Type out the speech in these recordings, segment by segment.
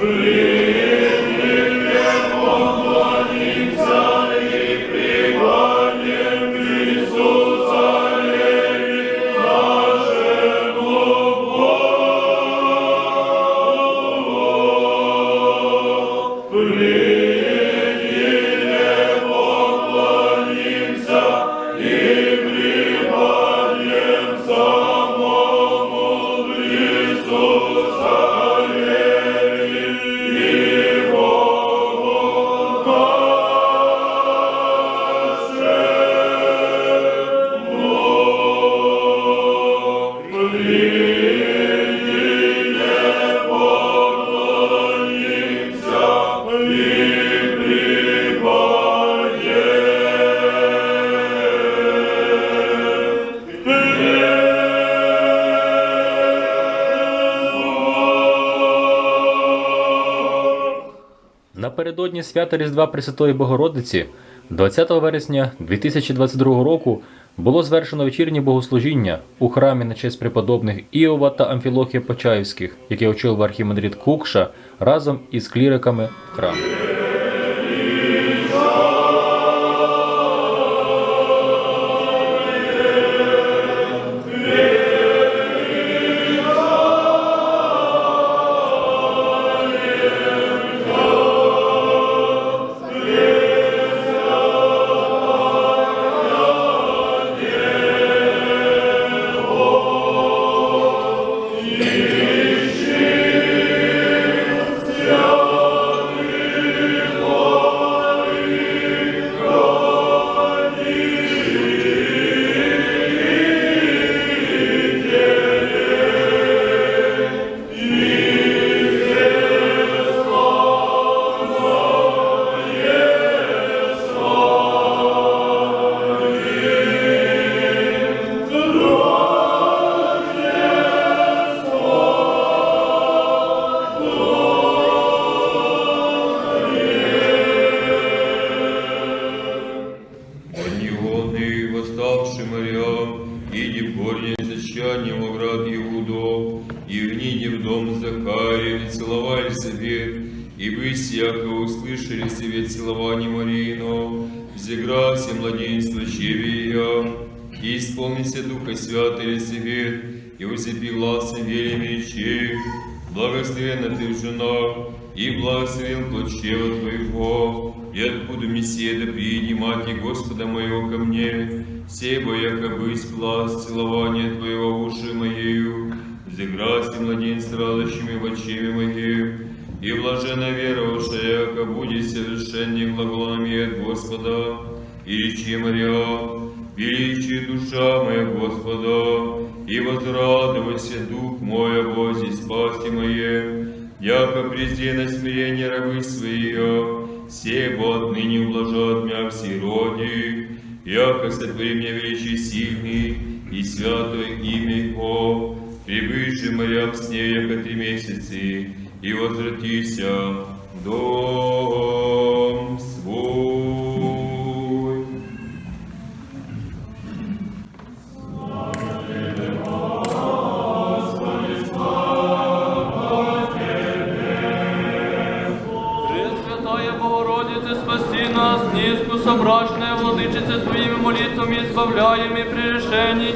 Please. Напередодні свята Різдва Пресвятої Богородиці 20 вересня 2022 року було звершено вечірнє богослужіння у храмі на честь преподобних Іова та Амфілохія Почаївських, яке очолив архімандрит Кукша разом із кліриками храму. и целовали совет, и вы яко услышали совет целования Марино, взегрался младенство чевия, и исполнился Духа Святый совет, и усыпи глазом вере мечей, благословенна ты в женах, и благословен плод чрева твоего, и откуда Мессия да приди, Мати Господа моего ко мне, себо яко быть глаз целования Твоего в уши моею, взыграйся младенца радощами в очеме моем, и блажена веровавшая, яко будет совершенней глаголами от Господа, и речи Мария, величие душа моя Господа, и возрадовайся дух мой о Бозе спаси моем, яко презри на смирение рабы свои, себо отныне ублажат мя все роди, яко сотвори мне величие сильный и святое имя Его, прибывший морям с ней, яко три месяцы, и возвратися в дом свой. Пресвятая Богородице, спаси нас, низку собрачная владычица Твоими молитвами, избавляем и при решении,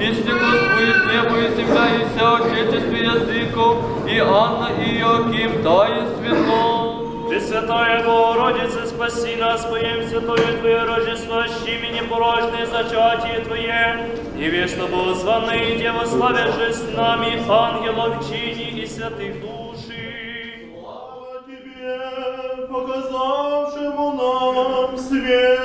и стеклоствует небо и земля, и вся отечестве языков, и Анна и Иоаким таинственно. Пресвятая Богородица, спаси нас, поем святое Твое Рождество, щими непорожное зачатие Твое, невеста Богозванная, Дева, славя же с нами, ангелов чини и святых души. Слава Тебе, показавшему нам свет.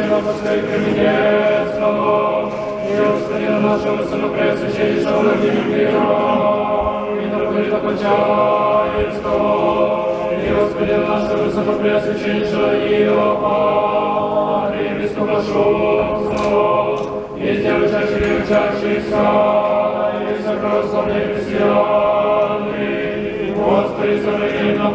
Сына, последний мне слава, и Господи нашему Сыну Пресвященнейшему на миром, и на пыль Кочаевского, и Господи нашему Сыну Пресвященнейшего Иова, и Бескопрошенства, и сделавших и учащихся, и сокровославных христиан, и Господи, сохрани нам